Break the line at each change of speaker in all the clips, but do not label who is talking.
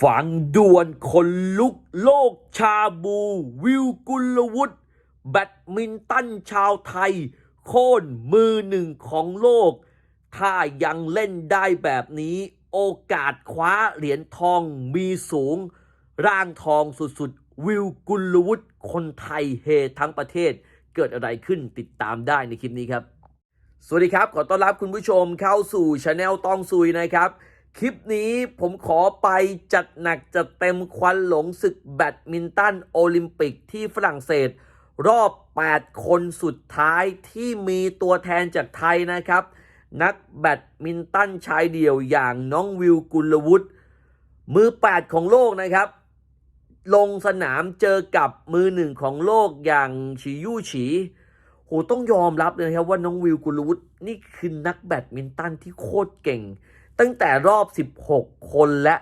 ฝังด่วนคนลุกโลกชาบู วิวกุลวุฒิแบดมินตันชาวไทย โค่นมือหนึ่งของโลก ถ้ายังเล่นได้แบบนี้ โอกาสคว้าเหรียญทองมีสูง ร่างทองสุดๆ วิวกุลวุฒิคนไทยเฮทั้งประเทศเกิดอะไรขึ้นติดตามได้ในคลิปนี้ครับ สวัสดีครับ ขอต้อนรับคุณผู้ชมเข้าสู่ช anel ต้องซุยนะครับ คลิปนี้ผมขอไปจัดหนักจัดเต็มควันหลงศึกแบดมินตันโอลิมปิกที่ฝรั่งเศส รอบ 8 คนสุดท้ายที่มีตัวแทนจากไทยนะครับ นักแบดมินตันชายเดี่ยวอย่างน้องวิวกุลวุฒิมือ 8 ของโลกนะครับ ลงสนามเจอกับมือหนึ่งของโลกอย่างฉียู่ฉีโหต้องยอมรับเลยครับว่าน้องวิวกุลวุฒินี่คือนักแบดมินตันที่โคตรเก่ง ตั้งแต่รอบ 16 คนและ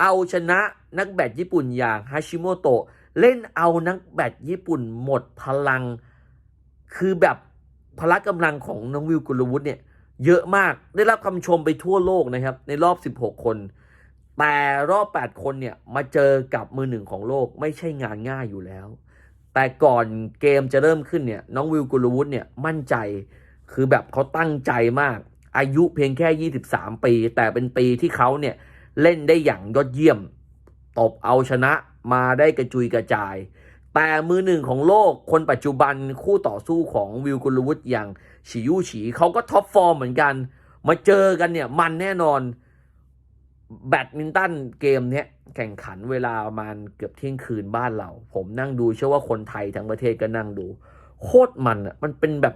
เอาชนะนักแบดญี่ปุ่นอย่างฮาชิโมโตะเล่นเอานักแบดญี่ปุ่นหมดพลัง คือแบบพละกำลังของน้องวิวกุลวุฒิเนี่ยเยอะมากได้รับคำชมไปทั่วโลกนะครับ ในรอบ 16 คน แต่รอบ 8 คนเนี่ยมาเจอกับมือหนึ่งของโลกไม่ใช่งานง่ายอยู่แล้ว แต่ก่อนเกมจะเริ่มขึ้นเนี่ยน้องวิวกุลวุฒิเนี่ยมั่นใจคือแบบเขาตั้งใจมาก อายุเพียงแค่ 23 ปี แต่เป็นปีที่เขาเนี่ยเล่นได้อย่างยอดเยี่ยม ตบเอาชนะมาได้กระจุยกระจาย แต่มือหนึ่งของโลกคนปัจจุบันคู่ต่อสู้ของวิวกุลวุฒิอย่างฉียู่ฉีเขาก็ท็อปฟอร์มเหมือนกัน มาเจอกันเนี่ยมันแน่นอนแบดมินตันเกมเนี้ยแข่งขันเวลาประมาณเกือบเที่ยงคืนบ้านเรา ผมนั่งดูเชื่อว่าคนไทยทั้งประเทศก็นั่งดู โคตรมันอะมันเป็นแบบ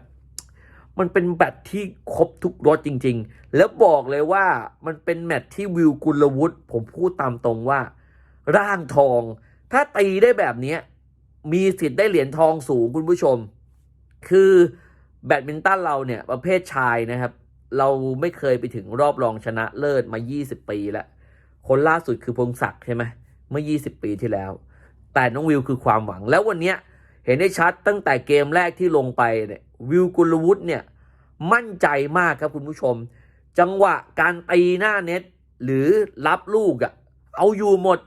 มันเป็นแบตที่ครบทุกรสจริง ๆ แล้วบอกเลยว่ามันเป็นแมตที่วิวกุลวุฒิผมพูดตามตรงว่า ร่างทอง ถ้าตีได้แบบนี้มีสิทธิ์ได้เหรียญทองสูงคุณผู้ชม คือแบดมินตันเราเนี่ยประเภทชายนะครับ เราไม่เคยไปถึงรอบรองชนะเลิศมา 20 ปีแล้ว คนล่าสุดคือพงศักดิ์ใช่ไหมเมื่อ 20 ปีที่แล้ว แต่น้องวิวคือความหวังแล้ววันนี้เห็นได้ชัดตั้งแต่เกมแรกที่ลงไปเนี่ย วิวกุลวุฒิเนี่ยมั่นใจมากครับคุณผู้ชม จังหวะการตีหน้าเน็ตหรือรับลูกอะ่ะเอาอยู่หมด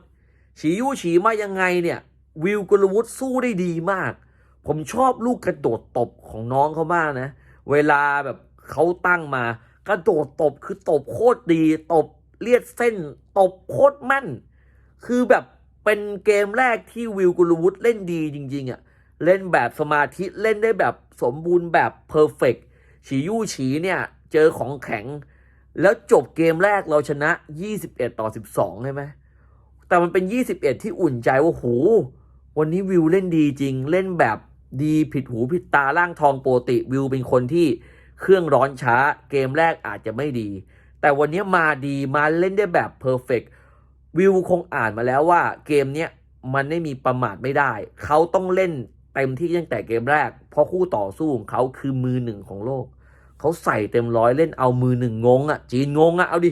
ฉียู่ฉีมายังไงเนี่ยวิวกุลวุฒิสู้ได้ดีมาก ผมชอบลูกกระโดดตบของน้องเขามากนะ เวลาแบบเขาตั้งมากระโดดตบคือตบโคตรดี ตบเลียดเส้น ตบโคตรแม่น คือแบบเป็นเกมแรกที่วิวกุลวุฒิเล่นดีจริง ๆอะ่ะเล่นแบบสมาธิเล่นได้แบบ สมบูรณ์แบบเพอร์เฟกฉียู่ฉีเนี่ย เจอของแข็ง แล้วจบเกมแรกเราชนะ 21 ต่อ 12 ใช่ไหม แต่มันเป็น 21 ที่อุ่นใจว่าโหวันนี้วิวเล่นดีจริง เล่นแบบดีผิดหูผิดตาล่างทองโปกติวิวเป็นคนที่เครื่องร้อนช้า เกมแรกอาจจะไม่ดี แต่วันนี้มาดีมาเล่นได้แบบเพอร์เฟกวิวคงอ่านมาแล้วว่าเกมเนี้ยมันไม่มีประมาทไม่ได้ เขาต้องเล่น เต็มที่ตั้งแต่เกมแรก เพราะคู่ต่อสู้ของเขาคือมือหนึ่งของโลก เขาใส่เต็มร้อยเล่นเอามือหนึ่งงงอะ จีนงงอะ เอาดิ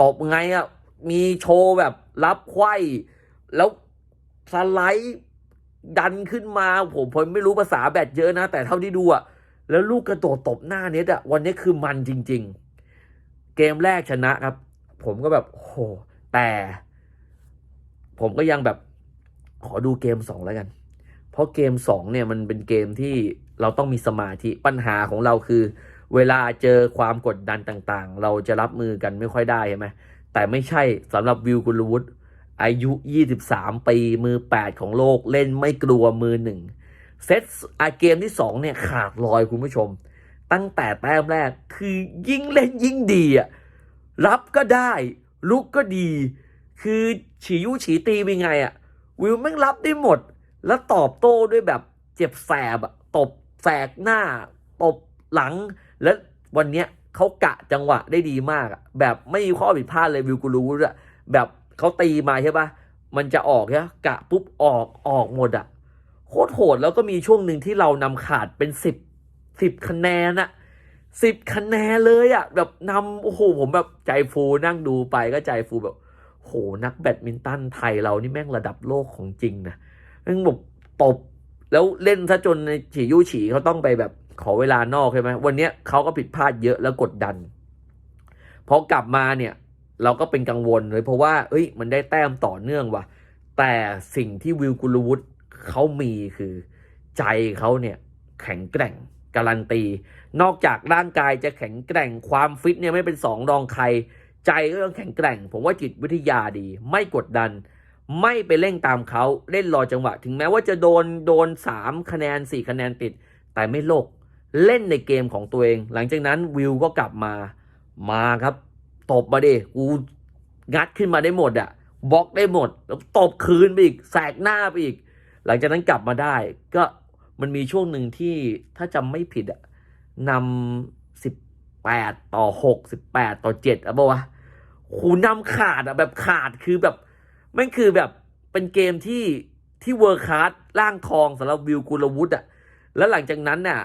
ตบไงอะ มีโชว์แบบรับไข้แล้วสไลด์ดันขึ้นมา ผมผมไม่รู้ภาษาแบดเยอะนะ แต่เท่าที่ดูอะ แล้วลูกกระโดดตบหน้าเน็ตอะ วันนี้คือมันจริง ๆ เกมแรกชนะครับ ผมก็แบบโหแต่ ผมก็ยังแบบขอดูเกมสองแล้วกัน เพราะเกมสองเนี่ยมันเป็นเกมที่เราต้องมีสมาธิปัญหาของเราคือ เวลาเจอความกดดันต่างๆ เราจะรับมือกันไม่ค่อยได้ใช่ไหมแต่ไม่ใช่สำหรับวิวกุลวุฒิอายุ 23 ปีมือ 8 ของโลกเล่นไม่กลัวมือหนึ่งเซตอาเกมที่ 2 เนี่ยขาดลอยคุณผู้ชม ตั้งแต่แต้มแรกคือยิ่งเล่นยิ่งดีอะรับก็ได้ลุกก็ดี คือฉียุฉีตีเป็นไงอะวิวแม่งรับได้หมด แล้วตอบโต้ด้วยแบบเจ็บแสบตบแสกหน้า ตบหลัง แล้ววันเนี้ยเขากะจังหวะได้ดีมากแบบไม่มีข้อผิดพลาดเลยวิวกูรู้อะแบบเขาตีมาใช่ปะมันจะออกใช่ปะกะปุ๊บออกออกหมดอะโคตรโหดแล้วก็มีช่วงหนึ่งที่เรานำขาดเป็นสิบสิบคะแนนอะสิบคะแนนเลยอะแบบนำโอ้โหผมแบบใจฟูนั่งดูไปก็ใจฟูแบบโหนักแบดมินตันไทยเรานี่แม่งระดับโลกของจริงนะ ม่งแบบตบแล้วเล่นซะจนในฉียู่ฉีเขาต้องไปแบบขอเวลานอกใช่ไหมวันเนี้ยเขาก็ผิดพลาดเยอะแล้วกดดันพอกลับมาเนี่ย เราก็เป็นกังวลเลยเพราะว่าเอ้ย มันได้แต้มต่อเนื่องว่ะแต่สิ่งที่วิวกุลวุฒิเขามีคือ ใจเขาเนี่ยแข็งแกร่งการันตี นอกจากร่างกายจะแข็งแกร่งความฟิตเนี่ยไม่เป็นสองรองใคร ใจก็ต้องแข็งแกร่ง ผมว่าจิตวิทยาดี ไม่กดดัน ไม่ไปเร่งตามเขาเล่นรอจังหวะ ถึงแม้ว่าจะโดนโดนสามคะแนนสี่คะแนนติด แต่ไม่โลกเล่นในเกมของตัวเอง หลังจากนั้นวิวก็กลับมามาครับตบมาดิกูงัดขึ้นมาได้หมดอะบล็อกได้หมดแล้วตบคืนไปอีกแสกหน้าไปอีก หลังจากนั้นกลับมาได้ ก็มันมีช่วงหนึ่งที่ถ้าจำไม่ผิดอะนำสิบแปดต่อหกสิบแปดต่อเจ็ดอะบอกว่าหูนำขาดอะแบบขาดคือแบบ ม่งคือแบบเป็นเกมที่ที่เวอร์คัสร่างทองสำหรับวิวกุลวุฒิอะแล้วหลังจากนั้นน่ะ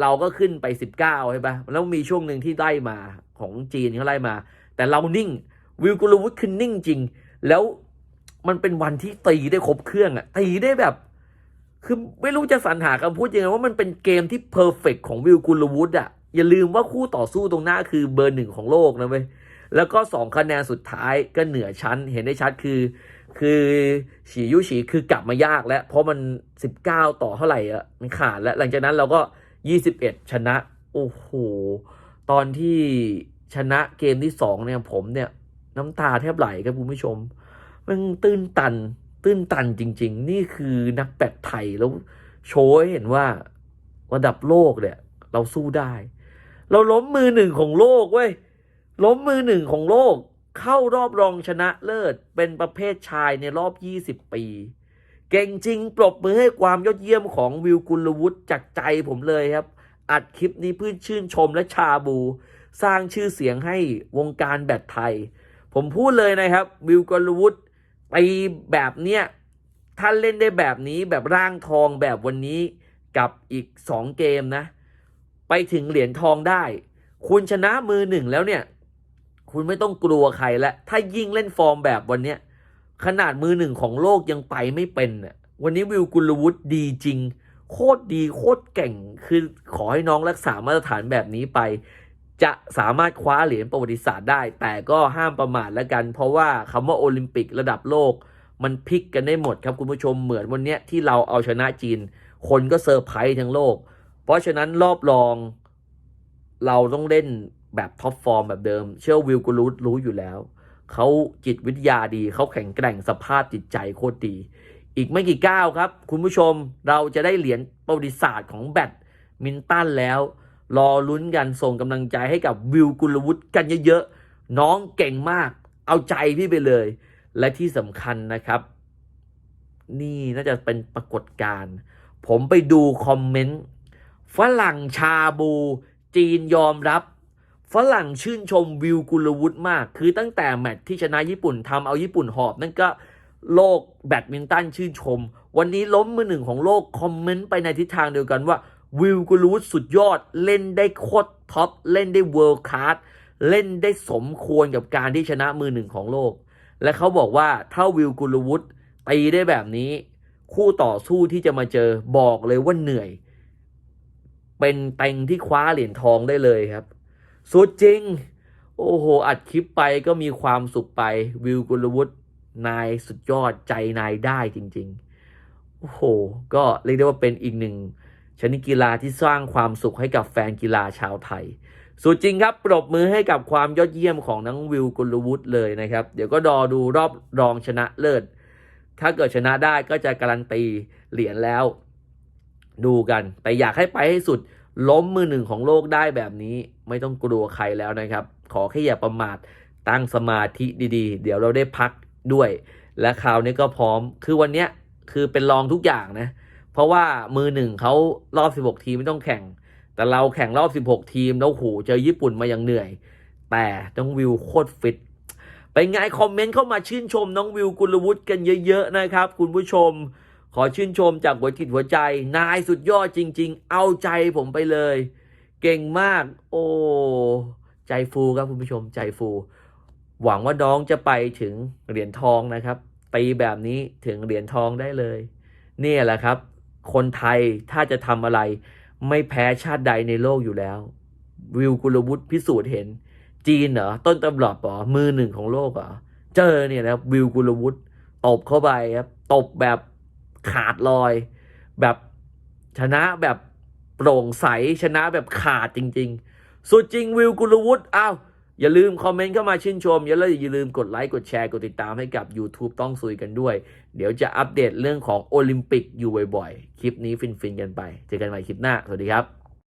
เราก็ขึ้นไปสิบเก้าใช่ปะแล้วมีช่วงหนึ่งที่ไล่มาของจีนเขาไล่มา แต่เรานิ่งวิวกุลวุฒิคือนิ่งจริง แล้วมันเป็นวันที่ตีได้ครบเครื่องอะตีได้แบบ คือไม่รู้จะสรรหาคำพูดยังไงว่ามันเป็นเกมที่เพอร์เฟกของวิวกุลวุฒิอะอย่าลืมว่าคู่ต่อสู้ตรงหน้าคือเบอร์หนึ่งของโลกนะเว้ย แล้วก็สองคะแนนสุดท้ายก็เหนือชั้นเห็นได้ชัดคือ คือฉียุฉีคือกลับมายากแล้ว เพราะมันสิบเก้าต่อเท่าไหร่อะมันขาดแล้ว หลังจากนั้นเราก็ยี่สิบเอ็ดชนะ โอ้โห ตอนที่ชนะเกมที่สองเนี่ยผมเนี่ย น้ำตาแทบไหลครับคุณผู้ชม มันตื้นตัน ตื้นตันจริง ๆ นี่คือนักแบดไทยแล้วโชว์ให้เห็นว่าระดับโลกเนี่ย เราสู้ได้ เราล้มมือหนึ่งของโลกเว้ย ล้มมือหนึ่งของโลกเข้ารอบรองชนะเลิศ เป็นประเภทชายในรอบ 20 ปี เก่งจริงปรบมือให้ความยอดเยี่ยมของวิวกุลวุฒิจากใจผมเลยครับ อัดคลิปนี้เพื่อชื่นชมและชาบู สร้างชื่อเสียงให้วงการแบดไทย ผมพูดเลยนะครับ วิวกุลวุฒิตีแบบเนี้ยถ้านเล่นได้แบบนี้แบบร่างทองแบบวันนี้กับอีก 2 เกมนะ ไปถึงเหรียญทองได้ คุณชนะมือหนึ่งแล้วเนี่ย คุณไม่ต้องกลัวใครแล้วถ้ายิ่งเล่นฟอร์มแบบวันเนี้ยขนาดมือหนึ่งของโลกยังไปไม่เป็นน่ะวันนี้วิวกุลวุฒิดีจริง โคตรดีโคตรเก่งคือขอให้น้องรักษามาตรฐานแบบนี้ไป จะสามารถคว้าเหรียญประวัติศาสตร์ได้ แต่ก็ห้ามประมาทแล้วกัน เพราะว่าคำว่าโอลิมปิกระดับโลก มันพลิกกันได้หมดครับคุณผู้ชมเหมือนวันนี้ที่เราเอาชนะจีน คนก็เซอร์ไพรส์ทั้งโลก เพราะฉะนั้นรอบรองเราต้องเล่น แบบท็อปฟอร์มแบบเดิม เชื่อวิลกูรูดรู้อยู่แล้ว เขาจิตวิทยาดีเขาแข็งแกร่งสภาพจิตใจโคตรดี อีกไม่กี่ก้าวครับ คุณผู้ชมเราจะได้เหรียญประวัติศาสตร์ของแบดมินตันแล้ว รอลุ้นกันส่งกำลังใจให้กับวิวกุลวุฒิกันเยอะๆ น้องเก่งมาก เอาใจพี่ไปเลย และที่สำคัญนะครับ นี่น่าจะเป็นปรากฏการณ์ผมไปดูคอมเมนต์ฝรั่งชาบู จีนยอมรับ ฝรั่งชื่นชมวิวกุลวุฒิมาก คือตั้งแต่แมตช์ที่ชนะญี่ปุ่นทำเอาญี่ปุ่นหอบ นั่นก็โลกแบดมินตันชื่นชม วันนี้ล้มมือหนึ่งของโลกคอมเมนต์ไปในทิศทางเดียวกันว่าวิวกุลวุฒิสุดยอดเล่นได้โคตรท็อป เล่นได้เวิลด์คลาสเล่นได้สมควรกับการที่ชนะมือหนึ่งของโลก และเขาบอกว่าถ้าวิวกุลวุฒิตีได้แบบนี้ คู่ต่อสู้ที่จะมาเจอบอกเลยว่าเหนื่อย เป็นเต็งที่คว้าเหรียญทองได้เลยครับ สุดจริง โอ้โห อัดคลิปไปก็มีความสุขไปวิวกุลวุฒินายสุดยอดใจนายได้จริง ๆ โอ้โห ก็เรียกได้ว่าเป็นอีกหนึ่งชนิดกีฬาที่สร้างความสุขให้กับแฟนกีฬาชาวไทย สุดจริงครับปรบมือให้กับความยอดเยี่ยมของนังวิวกุลวุฒิเลยนะครับ เดี๋ยวก็รอดูรอบรองชนะเลิศ ถ้าเกิดชนะได้ก็จะการันตีเหรียญแล้ว ดูกัน แต่อยากให้ไปให้สุด ล้มมือหนึ่งของโลกได้แบบนี้ ไม่ต้องกลัวใครแล้วนะครับ ขอแค่อย่าประมาทตั้งสมาธิดีๆ เดี๋ยวเราได้พักด้วย และคราวนี้ก็พร้อม คือวันนี้คือเป็นรองทุกอย่างนะ เพราะว่ามือหนึ่งเขารอบ 16 ทีมไม่ต้องแข่ง แต่เราแข่งรอบ 16 ทีมแล้วโหเจอญี่ปุ่นมาอย่างเหนื่อย แต่น้องวิวโคตรฟิตไปไงคอมเมนต์เข้ามาชื่นชมน้องวิวกุลวุฒิกันเยอะ ๆ นะครับ คุณผู้ชม ขอชื่นชมจากหัวจิตหัวใจ นายสุดยอดจริง ๆ เอาใจผมไปเลย เก่งมาก โอ้ใจฟูครับคุณผู้ชมใจฟู หวังว่าน้องจะไปถึงเหรียญทองนะครับตีแบบนี้ถึงเหรียญทองได้เลยเนี่แหละครับ คนไทยถ้าจะทำอะไร ไม่แพ้ชาติใดในโลกอยู่แล้ว วิวกุลวุฒิพิสูจน์เห็น จีนเหรอต้นตำรับเหรอมือหนึ่งของโลกเหรอเจอเนี่ยนะวิวกุลวุฒิตบเข้าไปครับตบแบบ ขาดลอย แบบชนะแบบโปร่งใสชนะแบบขาดจริง ๆ สุดจริงวิวกุลวุฒิอ้าวอย่าลืมคอมเมนต์เข้ามาชื่นชม อย่าลืมอย่าลืมกดไลค์กดแชร์กดติดตามให้กับ YouTube ต้องซุยกันด้วย เดี๋ยวจะอัปเดตเรื่องของโอลิมปิกอยู่บ่อยๆ คลิปนี้ฟินๆกันไป เจอกันใหม่คลิปหน้า สวัสดีครับ